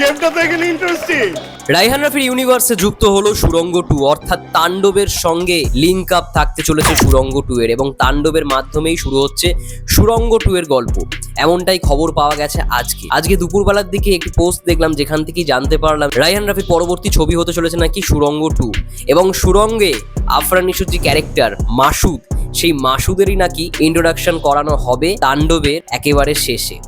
গেমটা তো এখানে ইন্টারেস্টিং রাইহান রাফির ইউনিভার্সে যুক্ত হলো সুরঙ্গ টু অর্থাৎ তাণ্ডবের সঙ্গে লিঙ্ক আপ থাকতে চলেছে সুরঙ্গ টু এর এবং তাণ্ডবের মাধ্যমেই শুরু হচ্ছে সুরঙ্গ টু এর গল্প। এমনটাই খবর পাওয়া গেছে আজকে। আজকে দুপুরবেলার দিকে একটি পোস্ট দেখলাম, যেখান থেকেই জানতে পারলাম রাইহান রাফির পরবর্তী ছবি হতে চলেছে নাকি সুরঙ্গ টু এবং সুরঙ্গে আফরান যে ক্যারেক্টার মাসুদ, সেই মাসুদেরই নাকি ইন্ট্রোডাকশন করানো হবে তাণ্ডবের একেবারে শেষে।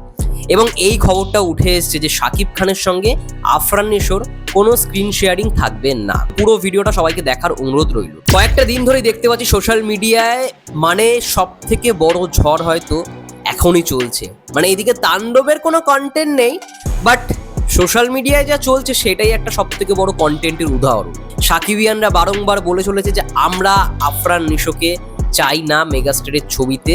এবং এই খবরটা উঠে এসেছে যে শাকিব খানের সঙ্গে আফরান নিশোর কোনো স্ক্রিন শেয়ারিং থাকবে না। পুরো ভিডিওটা সবাইকে দেখার অনুরোধ রইল। কয়েকটা দিন ধরেই দেখতে পাচ্ছি সোশ্যাল মিডিয়ায় মানে সব থেকে বড় ঝড় হয়তো এখনই চলছে। মানে এদিকে তাণ্ডবের কোনো কন্টেন্ট নেই বাট সোশ্যাল মিডিয়ায় যা চলছে সেটাই একটা সব থেকে বড় কন্টেন্টের উদাহরণ। সাকিবিয়ানরা বারংবার বলে চলেছে যে আমরা আফরান নিশোকে চাই না মেগাস্টারের ছবিতে।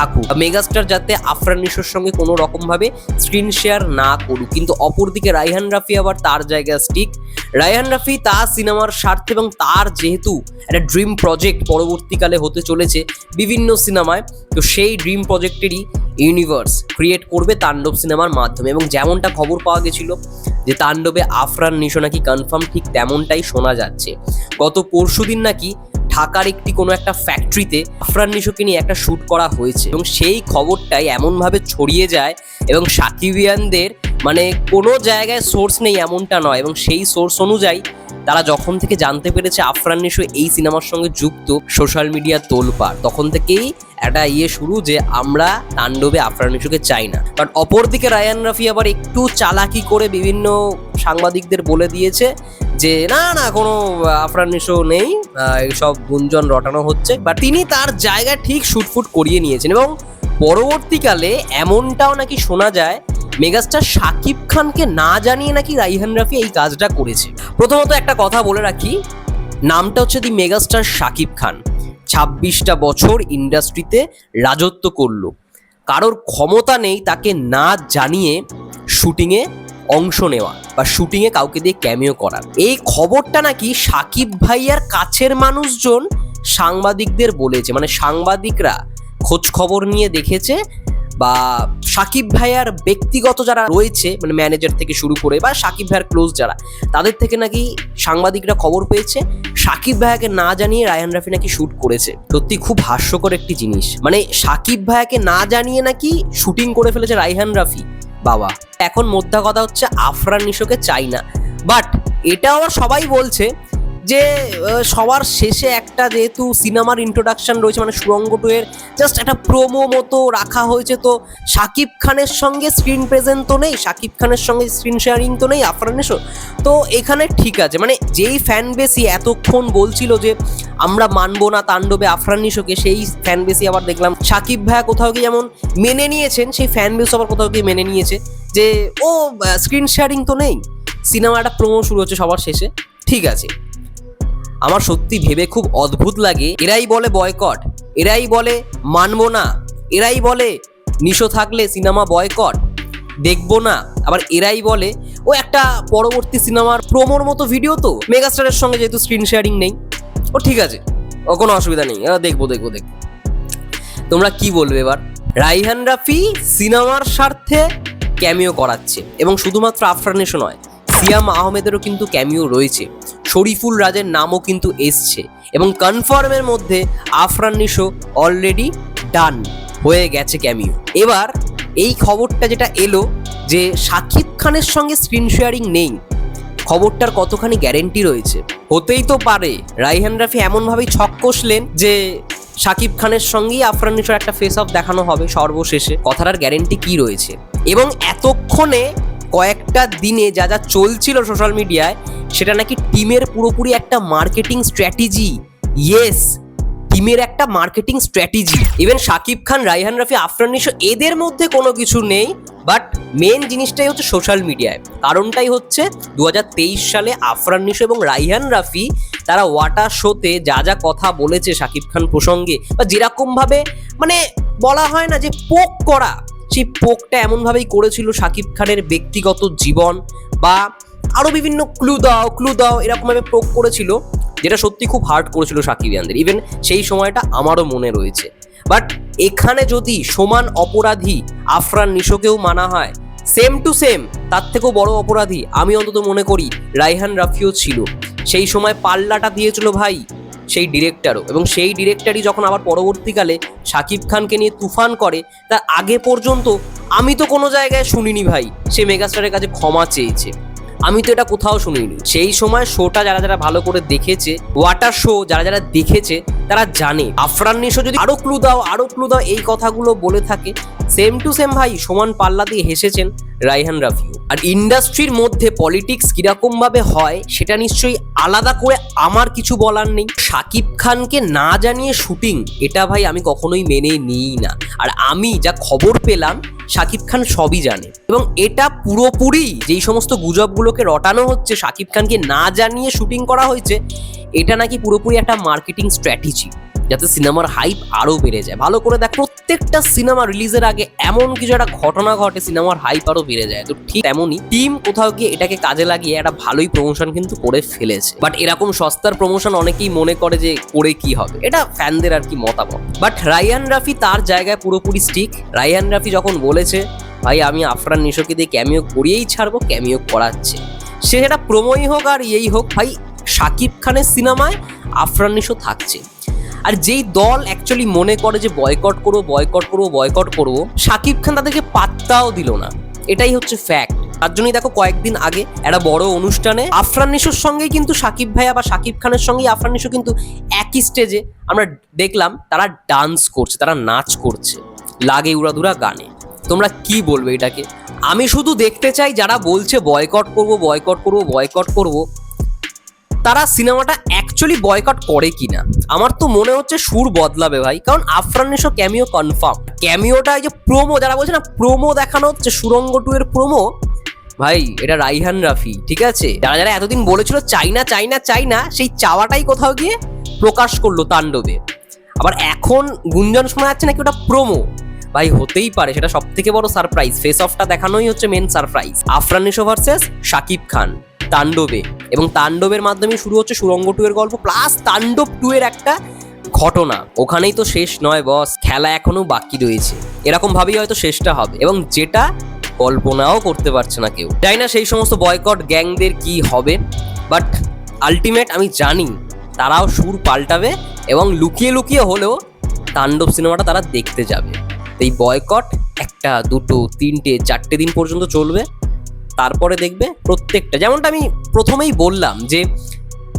থাকুক। মেগাস্টার যাতে আফরান নিশোর সঙ্গে কোনো রকমভাবে স্ক্রিন শেয়ার না করুক। কিন্তু অপরদিকে রাইহান রাফি আবার তার জায়গায় স্টিক রাইহান রাফি তার সিনেমার স্বার্থে এবং তার যেহেতু একটা ড্রিম প্রজেক্ট পরবর্তীকালে হতে চলেছে বিভিন্ন সিনেমায়, তো সেই ড্রিম প্রজেক্টেরই ইউনিভার্স ক্রিয়েট করবে তাণ্ডব সিনেমার মাধ্যমে। এবং যেমনটা খবর পাওয়া গেছিল যে তাণ্ডবে আফরান নিশো নাকি কনফার্ম ঠিক তেমনটাই শোনা যাচ্ছে। গত পরশুদিন নাকি ঢাকার একটি কোনো একটা ফ্যাক্টরিতে আফরান নিশোকে নিয়ে একটা শ্যুট করা হয়েছে এবং সেই খবরটাই এমনভাবে ছড়িয়ে যায় এবং সাকিবিয়ানদের মানে কোনো জায়গায় সোর্স নেই এমনটা নয় এবং সেই সোর্স অনুযায়ী তারা যখন থেকে জানতে পেরেছে আফরান নিশো এই সিনেমার সঙ্গে যুক্ত সোশ্যাল মিডিয়া তোলপাড়, তখন থেকেই একটা ইয়ে শুরু যে আমরা তাণ্ডবে আফরান নিশোকে চাই না। বাট অপরদিকে রায়ান রাফি আবার একটু চালাকি করে বিভিন্ন সাংবাদিকদের বলে দিয়েছে যে, না না, কোনো আফরান নিশো নেই সব গুঞ্জন রটানো হচ্ছে। বা তিনি তার জায়গা ঠিক শুটফুট করিয়ে নিয়েছেন এবং পরবর্তীকালে এমনটাও নাকি শোনা যায়, মেগাস্টার শাকিব খানকে না জানিয়ে নাকি রাইহান রাফি এই কাজটা করেছে। প্রথমত একটা কথা বলে রাখি, নামটা হচ্ছে দি মেগাস্টার শাকিব খান। ছাব্বিশটা বছর ইন্ডাস্ট্রিতে রাজত্ব করল। কারোর ক্ষমতা নেই তাকে না জানিয়ে শুটিংয়ে অংশ নেওয়া বা শুটিংয়ে কাউকে দিয়ে ক্যামিও করার। এই খবরটা নাকি সাকিব ভাইয়ার কাছের মানুষজন সাংবাদিকদের বলেছে। মানে সাংবাদিকরা খোঁজ খবর নিয়ে দেখেছে বা সাকিব ভাইয়ার ব্যক্তিগত যারা রয়েছে মানে ম্যানেজার থেকে শুরু করে বা সাকিব ভাইয়ার ক্লোজ যারা, তাদের থেকে নাকি সাংবাদিকরা খবর পেয়েছে। সাকিব ভাইয়াকে না জানিয়ে রায়ান রাফি নাকি শ্যুট করেছে। সত্যি খুব হাস্যকর একটি জিনিস। মানে সাকিব ভাইয়াকে না জানিয়ে নাকি শুটিং করে ফেলেছে রাইহান রাফি। বাবা, এখন মোদ্দা কথা হচ্ছে আফরান নিশোকে চাই না। বাট এটা আবার সবাই বলছে যে সবার শেষে একটা যেহেতু সিনেমার ইন্ট্রোডাকশন রয়েছে মানে সুরঙ্গ টু এর জাস্ট একটা প্রোমো মতো রাখা হয়েছে, তো শাকিব খানের সঙ্গে স্ক্রিন প্রেজেন্ট তো নেই শাকিব খানের সঙ্গে স্ক্রিন শেয়ারিং তো নেই আফরান তো এখানে ঠিক আছে মানে যেই ফ্যান বেসি এতক্ষণ বলছিল যে আমরা মানবো না তাণ্ডবে আফরান নিশোকে, সেই ফ্যান বেসি আবার দেখলাম। সাকিব ভাইয়া কোথাও গিয়ে যেমন মেনে নিয়েছেন, সেই ফ্যান বেস আবার কোথাও গিয়ে মেনে নিয়েছে যে, ও স্ক্রিন শেয়ারিং তো নেই। সিনেমা একটা প্রোমো শুরু হচ্ছে সবার শেষে। ঠিক আছে। আমার সত্যি ভেবে খুব অদ্ভুত লাগে, এরাই বলে বয়কট এরাই বলে মানবো না, এরাই বলে নিশো থাকলে সিনেমা বয়কট দেখব না। আবার এরাই বলে, ও একটা পরবর্তী সিনেমার প্রোমোর মতো ভিডিও তো মেগাস্টারের সঙ্গে যেহেতু স্ক্রিন শেয়ারিং নেই। ও, ঠিক আছে। ও, কোনো অসুবিধা নেই। দেখব দেখব দেখব। তোমরা কি বলবে এবার? রাইহান রাফি সিনেমার স্বার্থে ক্যামিও করাচ্ছে এবং শুধুমাত্র আফরানেশও নয়, সিয়াম আহমেদেরও কিন্তু ক্যামিও রয়েছে। শরীফুল রাজের নামও কিন্তু এসছে এবং কনফার্মের মধ্যে আফরান নিশো অলরেডি ডান হয়ে গেছে ক্যামিও এবার এই খবরটা যেটা এলো যে শাকিব খানের সঙ্গে স্ক্রিন শেয়ারিং নেই খবরটার কতখানি গ্যারেন্টি রয়েছে? হতেই তো পারে। রাইহান রাফি এমনভাবেই ছক কষলেন যে শাকিব খানের সঙ্গেই আফরান নিশোর একটা ফেস অফ দেখানো হবে সর্বশেষে। কথাটার গ্যারেন্টি কি রয়েছে? এবং এতক্ষণে কয়েকটা দিনে যা যা চলছিল সোশ্যাল মিডিয়ায় সেটা নাকি টিমের পুরোপুরি একটা মার্কেটিং স্ট্র্যাটেজি ইয়েস টিমের একটা marketing strategy even Shakib Khan, Raihan Rafi, Afran Nisho, এদের মধ্যে কোনো কিছু নেই। বাট মেন জিনিসটাই হচ্ছে সোশ্যাল মিডিয়ায় কারণটাই হচ্ছে দু হাজার তেইশ সালে আফরান নিশো এবং রাইহান রাফি তারা ওয়াটার শোতে যা যা কথা বলেছে শাকিব খান প্রসঙ্গে বা যেরকমভাবে মানে বলা হয় না যে পোক করা, সেই পোকটা এমনভাবেই করেছিল শাকিব খানের ব্যক্তিগত জীবন বা আরও বিভিন্ন ক্লু দাও ক্লু দাও এরকমভাবে পোক করেছিল, যেটা সত্যি খুব হার্ড করেছিল সাকিব ইয়ানদের। ইভেন সেই সময়টা আমারও মনে রয়েছে। বাট এখানে যদি সমান অপরাধী আফরান নিশোকেও মানা হয় সেম টু সেম তার থেকেও বড় অপরাধী আমি অন্তত মনে করি রাইহান রাফিও ছিল। সেই সময় পাল্লাটা দিয়েছিল ভাই সেই ডিরেক্টরও এবং সেই ডিরেক্টরই যখন আবার পরবর্তীকালে শাকিব খানকে নিয়ে তুফান করে তার আগে পর্যন্ত আমি তো কোনো জায়গায় শুনিনি ভাই, সে মেগাস্টারের কাছে ক্ষমা চেয়েছে। আমি তো এটা কোথাও শুনিনি। সেই সময় শোটা যারা যারা ভালো করে দেখেছে ওয়াটার শো যারা যারা দেখেছে তারা জানে। আফরান নিশো যদি আরও ক্লু দাও, আরও ক্লু দাও, এই কথাগুলো বলে থাকে। সেম টু সেম ভাই, সমান পাল্লা দিয়ে হেসেছেন। রাইহান রাফিও আর ইন্ডাস্ট্রির মধ্যে পলিটিক্স কীরকম ভাবে হয়, সেটা নিশ্চয়ই আলাদা করে আমার কিছু বলার নেই। শাকিব খানকে না জানিয়ে শুটিং, এটা ভাই আমি কখনোই মেনে নিই না। আর আমি যা খবর পেলাম শাকিব খান সবই জানে। এবং এটা পুরোপুরি যেই সমস্ত গুজবগুলোকে রটানো হচ্ছে শাকিব খানকে না জানিয়ে শুটিং করা হয়েছে, এটা নাকি পুরোপুরি একটা মার্কেটিং স্ট্র্যাটেজি। যাতে সিনেমার হাইপ আরও বেড়ে যায়। ভালো করে দেখ, প্রত্যেকটা সিনেমা রিলিজের আগে এমন কিছু একটা ঘটনা ঘটে, সিনেমার হাইপ আরও বেড়ে যায়। তো ঠিক তেমনই টিম কোথাও গিয়ে এটাকে কাজে লাগিয়ে একটা ভালোই প্রমোশন কিন্তু করে ফেলেছে। বাট এরকম সস্তার প্রমোশন অনেকেই মনে করে যে করে কি হবে? এটা ফ্যানদের আর কি মতামত। বাট রায়ান রাফি তার জায়গায় পুরোপুরি স্টিক রায়ান রাফি যখন বলেছে, ভাই, আমি আফরান নিশোকে দিয়ে ক্যামিও করিয়েই ছাড়বো ক্যামিও করাচ্ছে। সে সেটা প্রোমোই হোক আর এই হোক, ভাই, শাকিব খানের সিনেমায় আফরান নিশো থাকছে। আর যেই দল অ্যাকচুয়ালি মনে করে যে বয়কট করব বয়কট করব বয়কট করব শাকিব খান তাদেরকে পাত্তাও দিল না। এটাই হচ্ছে ফ্যাক্ট তার জন্যই দেখো কয়েকদিন আগে একটা বড় অনুষ্ঠানে আফরান নিশোর সঙ্গেই কিন্তু শাকিব ভাইয়া বা শাকিব খানের সঙ্গেই আফরান নিশো কিন্তু একই স্টেজে আমরা দেখলাম তারা ডান্স করছে, তারা নাচ করছে। লাগে উড়াধুরা গানে। তোমরা কি বলবে এটাকে? আমি শুধু দেখতে চাই যারা বলছে বয়কট করব বয়কট করব বয়কট করব। তারা সিনেমাটা অ্যাকচুয়ালি বয়কট করে কিনা? আমার তো মনে হচ্ছে সুর বদলাবে ভাই, কারণ আফরান নিশো ক্যামিও কনফার্ম ক্যামিওটা এই যে প্রোমো যারা বলছে না প্রোমো দেখানো হচ্ছে সুরঙ্গ টু এর প্রোমো ভাই, এটা রাইহান রাফি, ঠিক আছে? যারা যারা এতদিন বলেছিল চাইনা চাইনা চাইনা, সেই চাওয়াটাই কোথাও গিয়ে প্রকাশ করল তাণ্ডবে। আবার এখন গুঞ্জন শোনা যাচ্ছে নাকি ওটা প্রোমো ভাই, হতেই পারে, সেটা সব থেকে বড় সারপ্রাইজ ফেস অফটা দেখানোই হচ্ছে main surprise Afran Nisho versus Shakib Khan. তাণ্ডবে। এবং তাণ্ডবের মাধ্যমে শুরু হচ্ছে সুরঙ্গ টু এর গল্প প্লাস তাণ্ডব টু এর একটা ঘটনা। ওখানেই তো শেষ নয় বস খেলা এখনও বাকি রয়েছে। এরকম ভাবেই হয়তো শেষটা হবে। এবং যেটা কল্পনাও করতে পারছে না কেউ। জানি না সেই সমস্ত বয়কট গ্যাংদের কি হবে বাট আলটিমেট আমি জানি তারাও সুর পাল্টাবে এবং লুকিয়ে লুকিয়ে হলেও তাণ্ডব সিনেমাটা তারা দেখতে যাবে। এই বয়কট একটা, দুটো, তিনটে, চারটে দিন পর্যন্ত চলবে। তারপরে দেখবে প্রত্যেকটা। যেমনটা আমি প্রথমেই বললাম যে,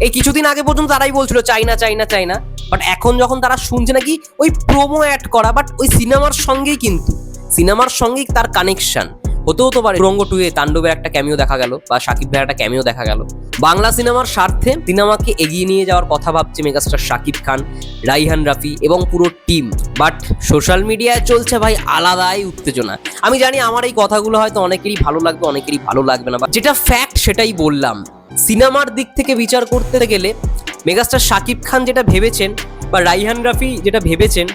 এই কিছুদিন আগে পর্যন্ত তারাই বলছিল, চাইনা চাইনা চাইনা। বাট এখন যখন তারা শুনছে নাকি ওই প্রোমো অ্যাড করা বাট ওই সিনেমার সঙ্গেই কিন্তু, সিনেমার সঙ্গেই তার কানেকশান হতেও তো পারে রঙ্গ টুয়ে তাণ্ডবের একটা ক্যামিও দেখা গেল, বা সাকিব ভাইয়ের একটা ক্যামিও দেখা গেল। বাংলা সিনেমার স্বার্থে সিনেমাকে এগিয়ে নিয়ে যাওয়ার কথা ভাবছে মেগাস্টার শাকিব খান, রাইহান রাফি এবং পুরো টিম। বাট সোশ্যাল মিডিয়ায় চলছে ভাই আলাদাই উত্তেজনা। আমি জানি আমার এই কথাগুলো হয়তো অনেকেরই ভালো লাগবে, অনেকেরই ভালো লাগবে না যেটা ফ্যাক্ট সেটাই বললাম। সিনেমার দিক থেকে বিচার করতে গেলে মেগাস্টার শাকিব খান যেটা ভেবেছেন বা রাইহান রাফি যেটা ভেবেছেন,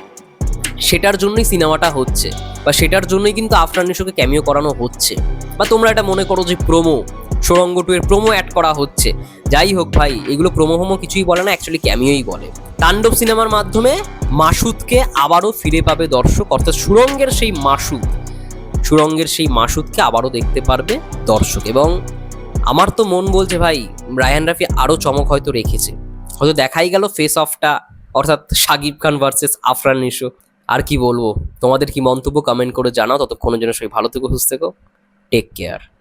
সেটার জন্যই সিনেমাটা হচ্ছে। বা সেটার জন্যই কিন্তু আফরান নিশোকে ক্যামিও করানো হচ্ছে। বা তোমরা এটা মনে করো যে প্রোমো সুরঙ্গ টু এর প্রোমো অ্যাড করা হচ্ছে। যাই হোক ভাই, এগুলো প্রোমো হোমো কিছুই বলে না অ্যাকচুয়ালি ক্যামিওই বলে। তাণ্ডব সিনেমার মাধ্যমে মাসুদকে আবারও ফিরে পাবে দর্শক, অর্থাৎ সুরঙ্গের সেই মাসুদ। সুরঙ্গের সেই মাসুদকে আবারও দেখতে পারবে দর্শক। এবং আমার তো মন বলছে ভাই রায়ান রাফি আরও চমক হয়তো রেখেছে। হয়তো দেখাই গেল ফেস অফটা অর্থাৎ সাকিব খান ভার্সেস আফরান নিশো। আর কি বলব, তোমাদের কি মন্তব্য কমেন্ট করে জানাও, ততক্ষণের জন্য সবাই ভালো থেকো, সুস্থ থেকো টেক কেয়ার